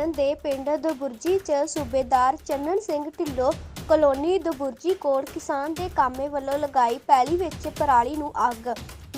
ਤਰਨਤਾਰਨ ਦੇ ਪਿੰਡ ਦਬੁਰਜੀ 'ਚ ਸੂਬੇਦਾਰ ਚੰਨਨ ਸਿੰਘ ਢਿੱਲੋਂ ਕਲੋਨੀ ਦਬੁਰਜੀ ਕੋਟ ਕਿਸਾਨ ਦੇ ਕਾਮੇ ਵੱਲੋਂ ਲਗਾਈ ਪੈਲੀ ਵਿੱਚ ਪਰਾਲੀ ਨੂੰ ਅੱਗ।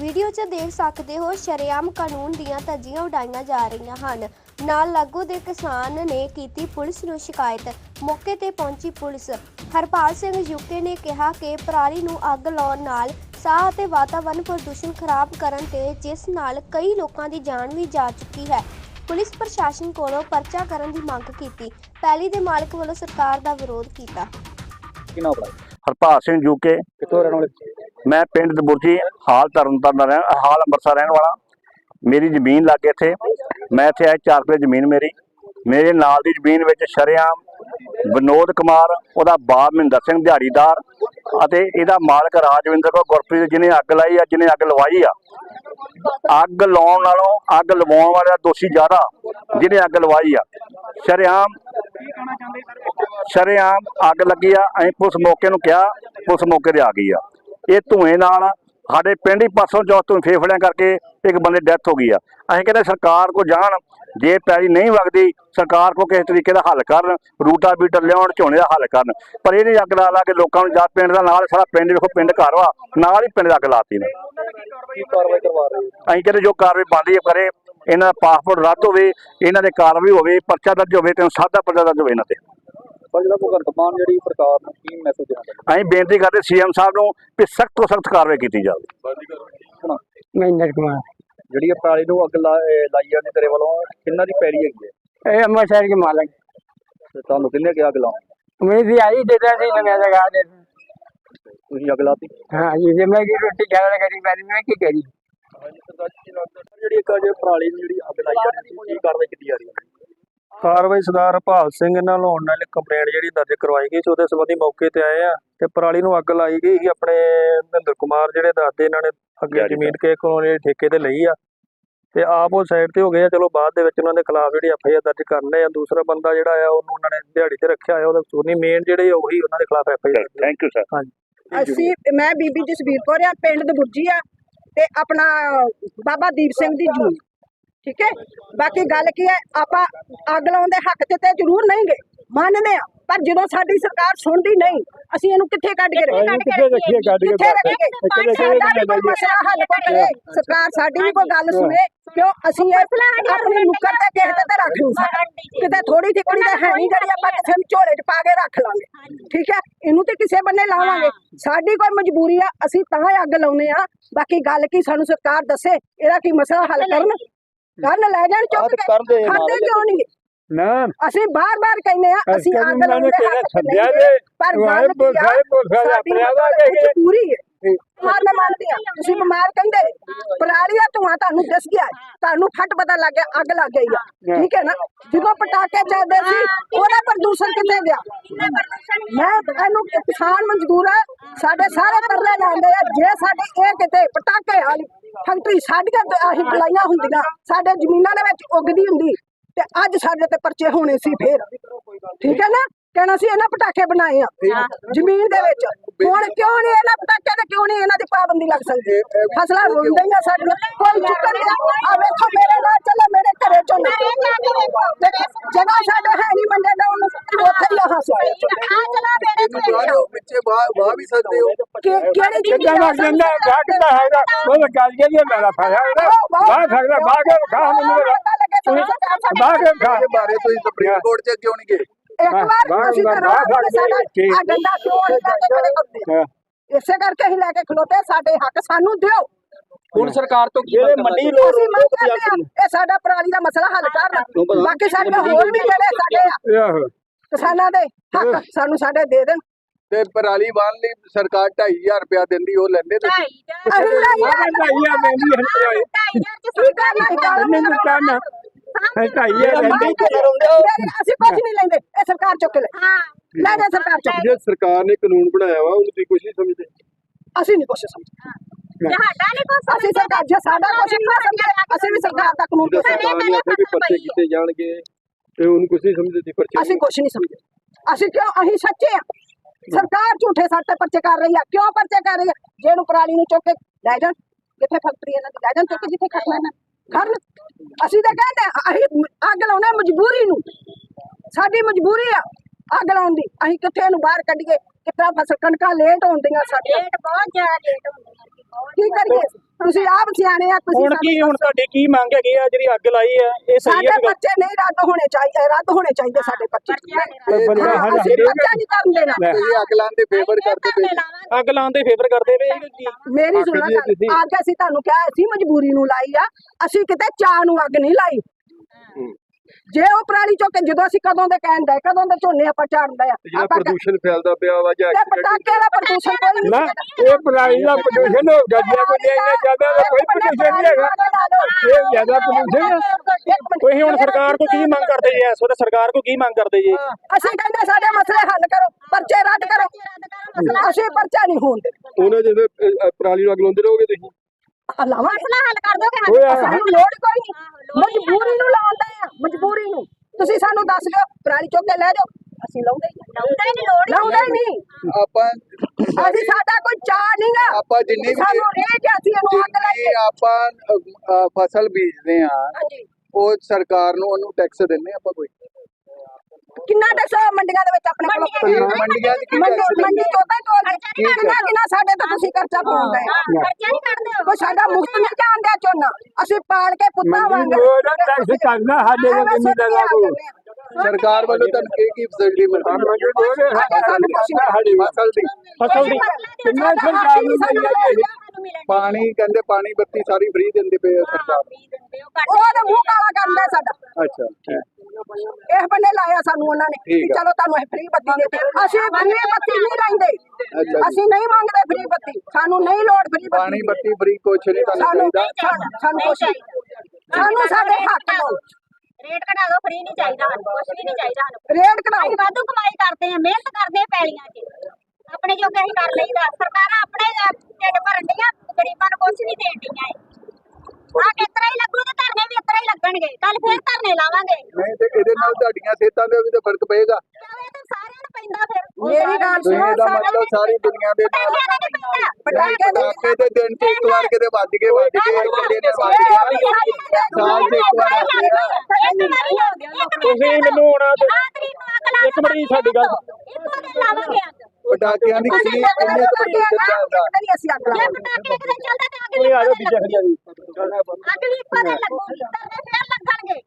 ਵੀਡੀਓ 'ਚ ਦੇਖ ਸਕਦੇ ਹੋ, ਸ਼ਰੇਆਮ ਕਾਨੂੰਨ ਦੀਆਂ ਧੱਜੀਆਂ ਉਡਾਈਆਂ ਜਾ ਰਹੀਆਂ ਹਨ। ਨਾਲ ਲਾਗੂ ਦੇ ਕਿਸਾਨ ਨੇ ਕੀਤੀ ਪੁਲਿਸ ਨੂੰ ਸ਼ਿਕਾਇਤ। ਮੌਕੇ ਤੇ ਪਹੁੰਚੀ ਪੁਲਿਸ। ਹਰਪਾਲ ਸਿੰਘ ਯੂਕੇ ਨੇ ਕਿਹਾ ਕਿ ਪਰਾਲੀ ਨੂੰ ਅੱਗ ਲਾਉਣ ਨਾਲ ਸਾਹ ਅਤੇ ਵਾਤਾਵਰਣ ਪ੍ਰਦੂਸ਼ਣ ਖਰਾਬ ਕਰਨ ਤੇ ਜਿਸ ਨਾਲ ਕਈ ਲੋਕਾਂ ਦੀ ਜਾਨ ਵੀ ਜਾ ਚੁੱਕੀ ਹੈ। ਪੁਲਿਸ ਪ੍ਰਸ਼ਾਸਨ ਕੋਲੋਂ ਪਰਚਾ ਕਰਨ ਦੀ ਮੰਗ ਕੀਤੀ। ਪੈਲੀ ਦੇ ਮਾਲਕ ਵੱਲੋਂ ਸਰਕਾਰ ਦਾ ਵਿਰੋਧ ਕੀਤਾ। ਹਰਪਾਲ ਸਿੰਘ ਜੂਕੇ। ਕਿੱਥੋਂ ਰਹਿਣ ਵਾਲੇ ਮੈਂ ਪਿੰਡ ਦਬੁਰਜੀ ਹਾਲ ਤਰਨਤਾਰਨ ਦਾ ਰਹਿਣ ਹਾਲ ਅੰਮ੍ਰਿਤਸਰ ਰਹਿਣ ਵਾਲਾ। ਮੇਰੀ ਜ਼ਮੀਨ ਲੱਗੇ ਇੱਥੇ। ਮੈਂ ਇੱਥੇ ਆਇਆ ਚਾਰ ਕਿੱਲੇ ਜ਼ਮੀਨ ਮੇਰੀ। ਮੇਰੇ ਨਾਲ ਦੀ ਜ਼ਮੀਨ ਵਿੱਚ ਸ਼ਰੇਆਮ ਵਿਨੋਦ ਕੁਮਾਰ ਉਹਦਾ ਬਾਪ ਮਹਿੰਦਰ ਸਿੰਘ ਦਿਹਾੜੀਦਾਰ ਅਤੇ ਇਹਦਾ ਮਾਲਕ ਰਾਜਵਿੰਦਰ ਕੋ ਗੁਰਪ੍ਰੀਤ ਜਿਹਨੇ ਅੱਗ ਲਾਈ ਆ, ਜਿਹਨੇ ਅੱਗ ਲਵਾਈ ਆ। ਅੱਗ ਲਾਉਣ ਨਾਲੋਂ ਅੱਗ ਲਵਾਉਣ ਵਾਲਾ ਦੋਸ਼ੀ ਜ਼ਿਆਦਾ, ਜਿਹਨੇ ਅੱਗ ਲਵਾਈ ਆ। ਸ਼ਰੇਆਮ ਸ਼ਰੇਆਮ ਅੱਗ ਲੱਗੀ ਆ, ਅਸੀਂ ਪੁਲਿਸ ਮੌਕੇ ਨੂੰ ਕਿਹਾ, ਪੁਲਿਸ ਮੌਕੇ ਤੇ ਆ ਗਈ ਆ। ਇਹ ਧੂਏ ਨਾਲ ਸਾਡੇ ਪਿੰਡ ਹੀ ਪਾਸੋਂ ਜੋ ਧੂਏ ਫੇਫੜਿਆਂ ਕਰਕੇ ਇੱਕ ਬੰਦੇ ਡੈਥ ਹੋ ਗਈ ਆ। ਅਸੀਂ ਕਹਿੰਦੇ ਸਰਕਾਰ ਕੋ ਜਾਣ ਜੇ ਪੈਲੀ ਨਹੀਂ ਵਗਦੀ ਸਰਕਾਰ ਕੋ ਕਿਸੇ ਤਰੀਕੇ ਦਾ ਹੱਲ ਕਰਨ ਰੂਟਾ ਬੀਟਰ ਲਿਆਉਣ ਝੋਨੇ ਦਾ ਹੱਲ ਕਰਨ। ਪਰ ਇਹ ਨਹੀਂ ਅੱਗ ਲਾ ਲਾ ਕੇ ਲੋਕਾਂ ਨੂੰ ਜਾ ਪਿੰਡ ਦਾ ਨਾਲ ਸਾਰਾ ਪਿੰਡ ਵੇਖੋ ਪਿੰਡ ਘਰ ਵਾ ਨਾਲ ਹੀ ਪਿੰਡ ਦਾ ਅੱਗ ਲਾਤੀ ਨੇ ਕੀ ਕਾਰਵਾਈ ਕਰਵਾ ਰਹੇ ਹੋ? ਅਸੀਂ ਕਹਿੰਦੇ ਜੋ ਕਾਰਵਾਈ ਬਣਦੀ ਹੈ ਕਰੇ ਇਹਨਾਂ ਦਾ ਪਾਸਪੋਰਟ ਰੱਦ ਹੋਵੇ ਇਹਨਾਂ ਦੇ ਕਾਰਵਾਈ ਹੋਵੇ ਪਰਚਾ ਦਰਜ ਹੋਵੇ ਤੇ ਸਾਦਾ ਪਰਚਾ ਦਰਜ ਹੋਵੇ ਇਹਨਾਂ ਤੇ। ਪਰ ਜਿਹੜਾ ਭਗਵੰਤ ਮਾਨ ਜਿਹੜੀ ਸਰਕਾਰ ਨੂੰ ਕੀ ਮੈਸੇਜ ਦੇਣਾ ਅਸੀਂ ਬੇਨਤੀ ਕਰਦੇ ਸੀਐਮ ਸਾਹਿਬ ਨੂੰ ਕਿ ਸਖਤ ਤੋਂ ਸਖਤ ਕਾਰਵਾਈ ਕੀਤੀ ਜਾਵੇ। ਮਹਿੰਦਰ ਕੁਮਾਰ। ਜਿਹੜੀ ਇਹ ਪਰਾਲੀ ਨੂੰ ਅੱਗ ਲਾਈ ਨੇ ਤੇਰੇ ਵੱਲੋਂ ਕਿੰਨਾ ਦੀ ਪੈੜੀ ਹੈਗੀ ਹੈ? ਇਹ ਅੰਮਾ ਸ਼ਹਿਰ ਦੇ ਮਾਲਕ। ਤੇ ਤੁਹਾਨੂੰ ਕਿੰਨੇ ਕਿ ਅੱਗ ਲਾਉਂ ਮੇਰੀ ਦੀ ਆਈ ਦੇ ਦੇ ਨਵੇਂ ਜਗ੍ਹਾ ਦੇ ਤੁਸੀਂ ਅੱਗ ਲਾਤੀ? ਹਾਂ ਇਹ ਮੈਂ ਕੀ ਰੋਟੀ ਖਾਣਾ ਕਰੀ ਪੈਰੀ ਮੈਂ ਕੀ ਕਰੀ? ਜਿਹੜੀ ਇੱਕ ਜੇ ਪਰਾਲੀ ਨੂੰ ਜਿਹੜੀ ਅੱਗ ਲਾਈ ਜਾਂਦੀ ਕੀ ਕਾਰਵਾਈ ਕੀਤੀ ਜਾ ਰਹੀ ਹੈ? ਕਾਰਵਾਈ ਸਰਦਾਰ ਹਰਪਾਲ ਸਿੰਘ ਨਾਲ ਹੋਣ ਨਾਲ ਕੰਪਲੇਂਟ ਜਿਹੜੀ ਦਰਜ ਕਰਵਾਈ ਗਈ ਸੀ ਉਹਦੇ ਸੰਬੰਧੀ ਮੌਕੇ ਤੇ ਆਏ ਆ ਤੇ ਪਰਾਲੀ ਨੂੰ ਅੱਗ ਲਾਈ ਗਈ ਸੀ ਆਪਣੇ ਮਹਿੰਦਰ ਕੁਮਾਰ ਜਿਹੜੇ ਦੱਸਦੇ ਇਹਨਾਂ ਨੇ ਅੱਗੇ। ਜ਼ਮੀਨ ਕੇ ਕੋਲੋਂ ਠੇਕੇ ਤੇ ਲਈ ਆ। ਤੇ ਆਪ ਉਹ ਸਾਈਡ ਤੇ ਹੋ ਗਏ ਆ ਚਲੋ ਬਾਅਦ ਦੇ ਵਿੱਚ ਉਹਨਾਂ ਦੇ ਖਿਲਾਫ ਜਿਹੜੀ ਐਫ ਆਈ ਆਰ ਦਰਜ ਕਰਨੇ ਆ। ਦੂਸਰਾ ਬੰਦਾ ਜਿਹੜਾ ਆ ਉਹਨੂੰ ਉਹਨਾਂ ਨੇ ਦਿਹਾੜੀ ਤੇ ਰੱਖਿਆ ਆ ਉਹਦਾ ਕਸੂਰ ਨਹੀਂ ਮੇਨ ਜਿਹੜੇ ਉਹੀ ਉਹਨਾਂ ਦੇ ਖਿਲਾਫ F I R thank you sir ਅਸੀਂ ਮੈਂ ਬੀਬੀ ਜਸਵੀਰ ਕੌਰ ਆ ਪਿੰਡ ਦਬੁਰਜੀ ਆ ਤੇ ਆਪਣਾ ਬਾਬਾ ਦੀਪ ਸਿੰਘ ਦੀ ਜੂਨ। ਠੀਕ ਹੈ? ਬਾਕੀ ਗੱਲ ਕੀ ਹੈ ਆਪਾਂ ਅੱਗ ਲਾਉਣ ਦੇ ਹੱਕ ਤੇ ਤੇ ਜ਼ਰੂਰ ਨਹੀਂ ਗਏ ਮੰਨਦੇ ਆ ਪਰ ਜਦੋਂ ਸਾਡੀ ਸਰਕਾਰ ਸੁਣਦੀ ਨਹੀਂ ਅਸੀਂ ਇਹਨੂੰ ਕਿੱਥੇ ਕੱਢ ਕੇ ਰੱਖੀਏ? ਕਿੱਥੇ ਰੱਖੀਏ ਸਰਕਾਰ ਸਾਡੀ ਵੀ ਕੋਈ ਗੱਲ ਸੁਣੇ ਕਿਉਂ ਅਸੀਂ ਇਹ ਆਪਣੀ ਨੁੱਕਰ ਤੇ ਕਿਸੇ ਤੇ ਤਾਂ ਰੱਖ ਨਹੀਂ ਸਕਦੇ। ਕਿਤੇ ਥੋੜੀ ਜਿਹੀ ਕੁੜੀ ਤਾਂ ਹੈ ਨਹੀਂ ਜਿਹੜੀ ਆਪਾਂ ਕਿਸੇ ਨੂੰ ਝੋਲੇ 'ਚ ਪਾ ਕੇ ਰੱਖ ਲਾਂਗੇ। ਠੀਕ ਹੈ? ਇਹਨੂੰ ਤੇ ਕਿਸੇ ਬੰਨੇ ਲਾਵਾਂਗੇ। ਸਾਡੀ ਕੋਈ ਮਜਬੂਰੀ ਆ ਅਸੀਂ ਤਾਂ ਅੱਗ ਲਾਉਨੇ ਆ ਬਾਕੀ ਗੱਲ ਕੀ ਸਾਨੂੰ ਸਰਕਾਰ ਦੱਸੇ ਇਹਦਾ ਕੀ ਮਸਲਾ ਹੱਲ ਕਰਨ? ਕਰਨ ਲੈ ਜਾਣ ਚੁੱਕ ਕੇ। ਖਾਂਦੇ ਕਿਉਂ ਨਹੀਂ ਨਾ। ਅਸੀਂ ਬਾਰ-ਬਾਰ ਕਹਿੰਦੇ ਆ ਅਸੀਂ ਅਸੀਂ ਅੱਗ ਉਹਨਾਂ ਲਾਉਣ ਨੇ ਦੇ ਕਿਹੜਾ ਹੱਕ ਚ ਛੱਡਿਆ ਨਹੀਂ ਜੇ? ਗੇ। ਪਰ ਗੱਲ ਆਪਣੇ ਕੇ ਪੂਰੀ ਹੈ। ਹਾਂ। ਮੈਂ ਮੰਨਦੀ ਆ ਤੁਸੀਂ ਬਿਮਾਰ ਕਹਿੰਦੇ। ਪਰਾਲੀ ਦਾ ਧੂਆਂ ਤੁਹਾਨੂੰ ਦਿਸ ਗਿਆ। ਹੈ। ਤੁਹਾਨੂੰ ਫਟ ਪਤਾ ਲੱਗ ਗਿਆ ਅੱਗ ਲੱਗ ਗਈ ਆ। ਠੀਕ ਹੈ ਨਾ? ਜਦੋਂ ਪਟਾਕੇ ਚੱਲਦੇ ਸੀ ਉਹਦਾ ਪ੍ਰਦੂਸ਼ਣ ਕਿੱਥੇ ਗਿਆ? ਮੈਂ ਇਹਨੂੰ ਕਿਸਾਨ ਮਜ਼ਦੂਰ ਆ। ਸਾਡੇ ਸਾਰੇ ਤਰਲੇ ਲਾਉਂਦੇ ਆ। ਜੇ ਸਾਡੇ ਇਹ ਕਿਤੇ ਪਟਾਕੇ ਵਾਲੀ ਫੈਕਟਰੀ ਸਾਡੀਆਂ ਤੇ ਆਹੀ ਬਲਾਈਆਂ ਹੁੰਦੀਆਂ। ਸਾਡੇ ਜ਼ਮੀਨਾਂ ਦੇ ਵਿੱਚ ਉੱਗਦੀ ਹੁੰਦੀ। ਤੇ ਅੱਜ ਸਾਡੇ ਤੇ ਪਰਚੇ ਹੋਣੇ ਸੀ ਫੇਰ। ਠੀਕ ਹੈ ਨਾ? ਕਹਿਣਾ ਸੀ ਇਹਨਾਂ ਪਟਾਕੇ ਬਣਾਏ ਆ। ਜ਼ਮੀਨ ਦੇ ਵਿੱਚ। ਹੁਣ ਕਿਉਂ ਨਹੀਂ ਇਹਨਾਂ ਪਟਾਕੇ ਤੇ ਕਿਉਂ ਨਹੀਂ ਇਹਨਾਂ ਦੀ ਪਾਬੰਦੀ ਲੱਗ ਸਕਦੀ? ਫਸਲਾਂ ਰੁੰਦੀਆਂ ਸਾਡੀਆਂ। ਕੋਈ ਚੁੱਕਣ ਨਹੀਂ ਆ ਵੇਖੋ ਮੇਰੇ ਨਾਲ ਚੱਲੇ ਮੇਰੇ ਘਰੇ ਚੋਂ ਜਗ੍ਹਾ ਸਾਡੇ ਹੈ ਨਹੀਂ ਮੰਡੇ ਦਾ। ਉਹਨੂੰ ਉੱਥੇ ਹੀ ਆਹ ਸੋ ਪਿੱਛੇ ਵਾਹ ਵੀ ਸਕਦੇ ਹੋ। ਕਿਹੜੀ ਚੀਜ਼ ਕਿੱਦਾਂ ਲੱਗ ਜਾਂਦਾ ਬਾਹ ਕਿੱਦਾਂ ਹੈਗਾ ਉਹ ਗੱਲ ਕੇ ਜੇ ਮੇਰਾ ਫਾਇਆ ਇਹਦਾ ਬਾਹ ਸਕਦਾ ਬਾਹ ਕੇ ਖਾ ਮੈਨੂੰ ਬਾਹ ਕੇ ਖਾ ਬਾਰੇ ਤੁਸੀਂ ਸੁਪਰੀਮ ਕੋਰਟ 'ਚ ਕਿਉਂ ਨਹੀਂ ਗਏ ਇੱਕ ਵਾਰ ਬਾਹਰ ਅਸੀਂ ਬਾਹਰ ਕਰਵਾ ਬਾਹਰ ਸਾਡਾ ਠੀਕ। ਆ ਡੰਡਾ ਕਿਉਂ ਅਸੀਂ ਲੈ ਕੇ ਖੜੇ ਕਰਦੇ ਹਾਂ? ਇਸੇ ਕਰਕੇ ਅਸੀਂ ਲੈ ਕੇ ਖਲੋਤੇ ਸਾਡੇ ਹੱਕ ਸਾਨੂੰ ਦਿਓ। ਹੁਣ ਸਰਕਾਰ ਤੋਂ ਕੀ ਜਿਹੜੇ ਮੰਡੀ ਲੋਕ ਅਸੀਂ ਮੰਗ ਕਰਦੇ ਹਾਂ ਇਹ ਸਾਡਾ ਪਰਾਲੀ ਦਾ ਮਸਲਾ ਹੱਲ ਕਰਨ। ਬਾਕੀ ਸਾਡੇ ਹੋਰ ਵੀ ਜਿਹੜੇ ਸਾਡੇ ਆ। ਆਹੋ। ਕਿਸਾਨਾਂ ਦੇ ਹੱਕ ਸਾਨੂੰ ਸਾਡੇ ਦੇ ਦੇਣ। ਤੇ ਪਰਾਲੀ ਵਾਹਨ ਲਈ ਸਰਕਾਰ 2500 ਰੁਪਇਆ ਦਿੰਦੀ ਉਹ ਲੈਂਦੇ ਤੁਸੀਂ? ਨਹੀਂ ਮੈਨੂੰ ਕਹਿਣਾ ਹੈ। ਅਸੀਂ ਕੁਝ ਨਹੀਂ ਲੈਂਦੇ ਇਹ ਸਰਕਾਰ ਚੁੱਕ ਲੈ। ਲੈ ਜਾ ਸਰਕਾਰ ਚੁੱਕ ਜੇ ਸਰਕਾਰ ਨੇ ਕਾਨੂੰਨ ਬਣਾਇਆ ਵਾ ਉਹਨੂੰ ਤੁਸੀਂ ਕੁਝ ਨਹੀਂ ਸਮਝਦੇ। ਅਸੀਂ ਨਹੀਂ ਕੁਛ ਸਮਝਦੇ। ਅਸੀਂ ਸਰਕਾਰ ਜੇ ਸਾਡਾ ਨਹੀਂ ਸਮਝੇ ਅਸੀਂ ਵੀ ਸਰਕਾਰ ਦਾ ਕਾਨੂੰਨ ਜੇ ਕੁਛ ਸਰਕਾਰ ਨੇ ਆਖਿਆ ਕਿ ਪਰਚੇ ਕੀਤੇ ਜਾਣਗੇ। ਤੇ ਉਹਨੂੰ ਕੁਝ ਨਹੀਂ ਸਮਝਦੇ ਸੀ ਪਰਚੇ ਅਸੀਂ ਕੁਛ ਨਹੀਂ ਸਮਝਦੇ। ਅਸੀਂ ਕਿਉਂ ਅਸੀਂ ਸੱਚੇ ਆ। ਸਰਕਾਰ ਝੂਠੇ ਸਾਡੇ ਪਰਚੇ ਕਰ ਰਹੀ ਆ। ਕਿਉਂ ਪਰਚੇ ਕਰ ਰਹੀ ਆ? ਜਿਹਨੂੰ ਪਰਾਲੀ ਨੂੰ ਚੁੱਕ ਕੇ ਲੈ ਜਾਣ। ਕਿੱਥੇ ਫੈਕਟਰੀ ਇਹਨਾਂ ਦੀ ਲੈ ਜਾਣ ਚੁੱਕ ਕੇ ਜਿੱਥੇ ਖੜਨਾ ਇਹਨਾਂ ਕਰਨ ਅਸੀਂ ਤਾਂ ਕਹਿੰਦੇ ਆ, ਅਸੀਂ ਅੱਗ ਲਾਉਣੇ ਮਜਬੂਰੀ ਨੂੰ। ਸਾਡੀ ਮਜਬੂਰੀ ਆ ਅੱਗ ਲਾਉਣ ਦੀ। ਅਸੀਂ ਕਿੱਥੇ ਇਹਨੂੰ ਬਾਹਰ ਕੱਢੀਏ? ਕਿੱਥੇ ਫਸਲ ਕਣਕਾਂ ਲੇਟ ਹੁੰਦੀਆਂ ਸਾਡੀਆਂ। ਲੇਟ ਬਹੁਤ ਜ਼ਿਆਦਾ ਲੇਟ ਹੁੰਦੀ ਹੈ ਕੀ ਕਰੀਏ? ਤੁਸੀਂ ਆਪ ਸਿਆਣੇ ਆ ਤੁਸੀਂ ਹੁਣ ਕੀ ਹੁਣ ਤੁਹਾਡੀ ਕੀ ਮੰਗ ਹੈਗੀ ਆ ਜਿਹੜੀ ਅੱਗ ਲਾਈ ਹੈ ਇਹ ਸਹੀ ਸਾਡੇ ਹੈ ਕਿ ਬੱਚੇ ਨਹੀਂ ਰੱਦ ਹੋਣੇ ਚਾਹੀਦੇ ਰੱਦ ਹੋਣੇ ਚਾਹੀਦੇ ਸਾਡੇ ਬੱਚੇ। ਬੰਦਾ ਹਾਂ, ਹੱਲ ਅਸੀਂ ਬੱਚਾ ਨਹੀਂ ਕਰਨ ਦੇਣਾ ਤੁਸੀਂ ਅੱਗ ਲਾਉਣ ਦੇ ਫੇਵਰ ਕਰਦੇ ਪਏ। ਅੱਗ ਲਾਉਣ ਦੇ ਫੇਵਰ ਕਰਦੇ ਨੇ ਇਹ ਕੀ ਮੇਰੀ ਸੁਣੋ ਗੱਲ ਅੱਜ ਅਸੀਂ ਤੁਹਾਨੂੰ ਕਿਹਾ ਅਸੀਂ ਮਜਬੂਰੀ ਨੂੰ ਲਾਈ ਆ ਅਸੀਂ ਕਿਤੇ ਚਾਹ ਨੂੰ ਅੱਗ ਨਹੀਂ ਲਾਈ। ਜੇ ਉਹ ਪਰਾਲੀ ਚੋਂ ਕੇ ਜਦੋਂ ਅਸੀਂ ਕਦੋਂ ਦੇ ਕਹਿੰਦਾ ਕਦੋਂ ਦੇ ਝੋਨੇ ਆਪਾਂ ਝਾੜਦੇ ਆ ਜਿਹੜਾ ਆਪਾਂ ਪ੍ਰਦੂਸ਼ਣ ਫੈਲਦਾ ਪਿਆ ਵਾ ਜਾਂ ਤੇ ਪਟਾਕੇ ਦਾ ਪ੍ਰਦੂਸ਼ਣ ਕੋਈ ਨਹੀਂ ਨਾ ਇਹ ਪਰਾਲੀ ਦਾ ਪ੍ਰਦੂਸ਼ਣ ਹੋ ਗੱਡੀਆਂ ਕੋਈ ਇੰਨਾ ਜ਼ਿਆਦਾ ਦਾ ਕੋਈ ਪ੍ਰਦੂਸ਼ਣ ਨਹੀਂ ਹੈਗਾ। ਇਹ ਜ਼ਿਆਦਾ ਪ੍ਰਦੂਸ਼ਣ ਹੈ ਤੁਸੀਂ ਹੁਣ ਸਰਕਾਰ ਕੋ ਕੀ ਮੰਗ ਕਰਦੇ ਜੀ? ਇਸ ਵੇਲੇ ਸਰਕਾਰ ਕੋ ਕੀ ਮੰਗ ਕਰਦੇ ਜੀ? ਅਸੀਂ ਕਹਿੰਦੇ ਸਾਡੇ ਮਸਲੇ ਹੱਲ ਕਰੋ ਪਰਚੇ ਰੱਦ ਕਰੋ। ਅਸੀਂ ਪਰਚਾ ਨਹੀਂ ਹੋਣ ਦੇ ਉਹਨਾਂ ਜਿਹੜੇ ਅ, ਅ, ਪਰਾਲੀ ਨੂੰ ਅੱਗ ਲਾਉਂਦੇ ਰਹੋਗੇ ਤੁਸੀਂ? ਲਾਵਾਂਗੇ। ਮਸਲਾ ਹੱਲ ਕਰ ਦੋਗੇ ਸਾਨੂੰ ਲੋੜ ਕੋਈ ਨਹੀਂ। ਮਜਬੂਰੀ ਨੂੰ ਲਾਉਂਦੇ ਆ। ਮਜਬੂਰੀ ਨੂੰ। ਤੁਸੀਂ ਸਾਨੂੰ ਦੱਸ ਦਿਓ ਪਰਾਲੀ ਚੁੱਕ ਕੇ ਲੈ ਜਾਓ। ਅਸੀਂ ਲਾਉਂਦੇ। ਲਾਉਂਦਾ ਨਹੀਂ ਲੋੜ ਲਾਉਂਦੇ ਨਹੀਂ। ਆਪਾਂ ਅਸੀਂ ਸਾਡਾ ਕੋਈ ਚਾਹ ਨਹੀਂਗਾ ਆਪਾਂ ਜਿੰਨੀ ਵੀ ਸਾਨੂੰ ਰੇਟ ਆ, ਅਸੀਂ ਇਹਨੂੰ ਅੱਗ ਲਾਈਏ ਜਿੰਨੀ ਆਪਾਂ ਫਸਲ ਬੀਜਦੇ ਆ ਹਾਂਜੀ। ਉਹ ਸਰਕਾਰ ਨੂੰ ਉਹਨੂੰ ਟੈਕਸ ਦਿੰਨੇ ਆਪਾਂ ਕੋਈ। ਕਿੰਨਾ ਟੈਕਸ ਮੰਡੀਆਂ ਦੇ ਵਿੱਚ ਆਪਣੇ ਕੋਲ? ਮੰਡੀਆਂ 'ਚ ਮੰਡੀ ਠੀਕ ਹੈ। ਕਿੰਨਾ ਕਿੰਨਾ ਸਾਡੇ ਤੋਂ ਤੁਸੀਂ ਖਰਚਾ ਪਾਉਂਦੇ ਖਰਚਾ ਨਹੀਂ ਕਰਦੇ ਸਾਡਾ ਮੁਫਤ ਨਹੀਂ ਜਾਂਦੇ ਝੋਨਾ ਅਸੀਂ ਪਾਲ ਕੇ ਪੁੱਤਾਂ ਵਾਂਗ। ਉਹਦਾ ਟੈਕਸ ਕਰਨਾ ਸਾਡੇ ਨੂੰ ਕਿੰਨੀ ਦਾ ਲਾਗੂ ਸਰਕਾਰ ਵੱਲੋਂ ਤੁਹਾਨੂੰ ਕੀ ਕੀ ਫੈਸਿਲਿਟੀ ਮਿਲਦੀ ਹੈ? ਸਾਨੂੰ ਕੁਛ ਨਹੀਂ। ਸਾਡੀ ਫਸਲ ਦੀ। ਫਸਲ ਦੀ। ਕਿੰਨਾ ਸਰਕਾਰ ਨੂੰ ਮਿਲਿਆ ਸਾਨੂੰ ਮਿਲਣ ਪਾਣੀ ਕਹਿੰਦੇ ਪਾਣੀ ਬੱਤੀ ਸਾਰੀ ਫ੍ਰੀ ਦਿੰਦੇ ਪਏ ਸਰਕਾਰ। ਉਹ ਤਾਂ ਮੂੰਹ ਕਾਲਾ ਕਰਦਾ ਸਾਡਾ। ਅੱਛਾ ਇਹ ਬੰਨੇ ਲਾਇਆ ਸਾਨੂੰ ਉਹਨਾਂ ਨੇ ਕਿ। ਚਲੋ ਤੁਹਾਨੂੰ ਫ੍ਰੀ ਬੱਤੀ ਦੇ ਅਸੀਂ ਫ੍ਰੀ ਬੱਤੀ ਨਹੀਂ ਲੈਂਦੇ ਜੀ। ਅਸੀਂ ਨਹੀਂ ਮੰਗਦੇ ਫ੍ਰੀ ਬੱਤੀ। ਸਾਨੂੰ ਨਹੀਂ ਲੋੜ ਫ੍ਰੀ ਬੱਤੀ। ਪਾਣੀ ਬੱਤੀ ਫ੍ਰੀ ਕੁਛ ਨਹੀਂ ਤੁਹਾਨੂੰ ਸਾਨੂੰ ਚਾਹੀਦਾ। ਸਾਨੂੰ- ਸਾਨੂੰ ਕੁਛ ਸਾਨੂੰ ਸਾਡੇ ਹੱਕ ਦਿਓ। ਰੇਟ ਘਟਾ ਦਿਓ ਫ੍ਰੀ ਨਹੀਂ ਚਾਹੀਦਾ ਸਾਨੂੰ। ਕੁਝ ਵੀ ਨਹੀਂ ਚਾਹੀਦਾ ਸਾਨੂੰ। ਰੇਟ ਅਸੀਂ ਵਾਧੂ ਕਮਾਈ ਕਰਦੇ ਆ ਮਿਹਨਤ ਕਰਦੇ ਆ ਪੈਲੀਆਂ 'ਚ। ਆਪਣੇ ਜੋਗੇ ਅਸੀਂ ਕਰ ਲਈਦਾ। ਸਰਕਾਰਾਂ ਆਪਣੇ ਢਿੱਡ ਭਰਨ ਗਰੀਬਾਂ ਨੂੰ ਕੁਝ ਨਹੀਂ ਦੇਣ ਆ ਕਿਤਰਾ ਹੀ ਲੱਗੂ ਤੇ ਧਰਨੇ ਵੀ ਇਤਰਾ ਹੀ ਲੱਗਣਗੇ। ਕੱਲ ਫੇਰ ਧਰਨੇ ਲਾਵਾਂਗੇ। ਨਹੀਂ ਤੇ ਇਹਦੇ ਨਾਲ ਤੁਹਾਡੀਆਂ ਸਿਹਤਾਂ ਦੇ ਵੀ ਤਾਂ ਫ਼ਰਕ ਪਏਗਾ। ਇਹ ਤਾਂ ਸਾਰਿਆਂ ਨੂੰ ਪੈਂਦਾ ਫਿਰ। ਮੇਰੀ ਗੱਲ ਸੁਣੋ ਇਹਦਾ ਮਤਲਬ ਸਾਰੀ ਦੁਨੀਆ ਦੇ ਨਾਲ ਦਾ ਪਟਾਕੇ ਦੇ ਦੇ ਦਿਨ ਚ ਇੱਕ ਵਾਰ ਕਿਤੇ ਵੱਜ ਗਏ ਵੱਜ ਗਏ ਕਦੇ ਨੇ ਵੱਜ ਗਿਆ ਸਾਲ ਚ ਇੱਕ ਵਾਰ। ਤੁਸੀਂ ਮੈਨੂੰ ਹੁਣ ਇੱਕ ਮਿੰਟ ਸਾਡੀ ਗੱਲ ਇੱਕੋ ਦਿਨ ਲਾਵਾਂਗੇ ਪਟਾਕਿਆਂ ਦੀ ਕੀ ਚੱਲਦਾ ਨਹੀਂ ਅਸੀਂ ਅੱਗ ਜੇ ਲਾਵਾਂਗੇ ਪਟਾਕੇ ਇੱਕ ਦਿਨ ਚੱਲਦਾ ਤੇ ਅੱਗ ਆ ਇੱਕੋ ਪਿੱਛੇ ਦਿਨ ਖੜਿਆ ਜੀ ਅੱਗ ਵੀ ਲੱਗੂਗੀ। ਫੇਰ ਲੱਗਣਗੇ।